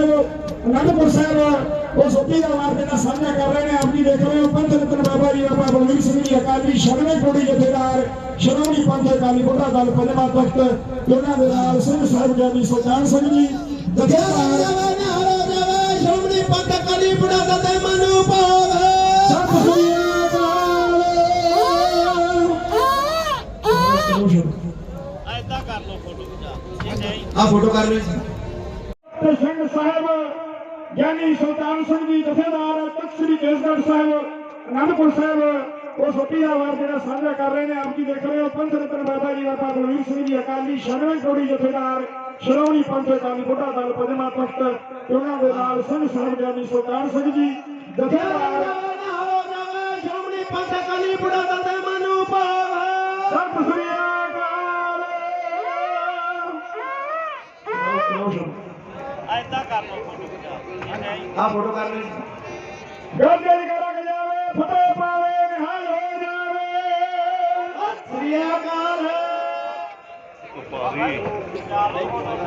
ਅਨੰਦਪੁਰ ਸਾਹਿਬ ਉਹ ਸੋਪੀ ਦਾ ਵਾਰ ਜਿਹੜਾ ਸਾਂਝਾ ਕਰ ਰਹੇ ਨੇ ਆਪ ਜੀ ਦੇਖ ਰਹੇ ਹੋ ਪੰਥ ਰਤਨ ਬਾਬਾ ਜੀ ਬਾਬਾ ਬਲਵੀਰ ਸਿੰਘ ਜੀ ਅਕਾਲੀ ਸ਼ਰਮੇ ਕੋੜੀ ਜਥੇਦਾਰ ਸ਼੍ਰੋਮਣੀ ਪੰਥ ਅਕਾਲੀ ਬੁੱਢਾ ਦਲ ਪੰਜਵਾਂ ਤਖਤ ਤੇ ਉਹਨਾਂ ਦੇ ਨਾਲ ਸਿੰਘ ਸਾਹਿਬ ਜਾਨੀ ਸੁਲਤਾਨ ਸਿੰਘ ਜੀ ਜਥੇਦਾਰ। ਸ਼੍ਰੋਮਣੀ ਪੰਥ ਅਕਾਲੀ ਬੁੜਾ ਦਤੇ ਮਨੂ ਭਾਵ ਸਤਿ ਸ੍ਰੀ ਅਕਾਲ। ਐਦਾਂ ਕਰ ਲਓ ਫੋਟੋ ਆ ਫੋਟੋ ਕਰ ਰਹੇ ਸੀ। ਤੇ ਸਿੰਘ ਸਾਹਿਬ ਗਿਆਨੀ ਸੁਲਤਾਨ ਸਿੰਘ ਜੀ ਜਥੇਦਾਰ ਤਖਤ ਸ੍ਰੀ ਕੇਸਗੜ੍ਹ ਸਾਹਿਬ ਅਨੰਦਪੁਰ ਸਾਹਿਬ ਉਹ ਸੋਪੀ ਦਾ ਵਾਰ ਜਿਹੜਾ ਸਾਂਝਾ ਕਰ ਰਹੇ ਨੇ ਆਪ ਜੀ ਦੇਖ ਰਹੇ ਹੋ ਪੰਥ ਰਤਨ ਬਾਬਾ ਜੀ ਬਾਬਾ ਬਲਵੀਰ ਸਿੰਘ ਜੀ ਅਕਾਲੀ ਸ਼ਰਮੇ ਕੋੜੀ ਜਥੇਦਾਰ ਸ਼੍ਰੋਮਣੀ ਪੰਥ ਅਕਾਲੀ ਬੁੱਢਾ ਦਲ ਪੰਜਵਾਂ ਤਖਤ ਤੇ ਉਹਨਾਂ ਦੇ ਨਾਲ ਸਿੰਘ ਸਾਹਿਬ ਗਿਆਨੀ ਸੁਲਤਾਨ ਸਿੰਘ ਜੀ ਜਥੇਦਾਰ ਸ਼੍ਰੋਮਣੀ ਪੰਥ ਅਕਾਲੀ ਬੁੜਾ ਦਤੇ ਮਨੂ ਭਾਵ ਸਤਿ ਸ੍ਰੀ ਅਕਾਲ ਐਦਾਂ ਕਰ ਲਓ ਫੋਟੋ ਖਿਚਾ ਆ ਫੋਟੋ ਕਰ ਰਹੇ ਸੀ ਗੱਜੇ ਕਰ ਜਾਵੇ ਫਤਿਹ ਪਾਵੇ ਨਿਹਾਲ ਹੋ ਜਾਵੇ। ਸ੍ਰੀ ਅਕਾਲ। ਫੋਟੋ।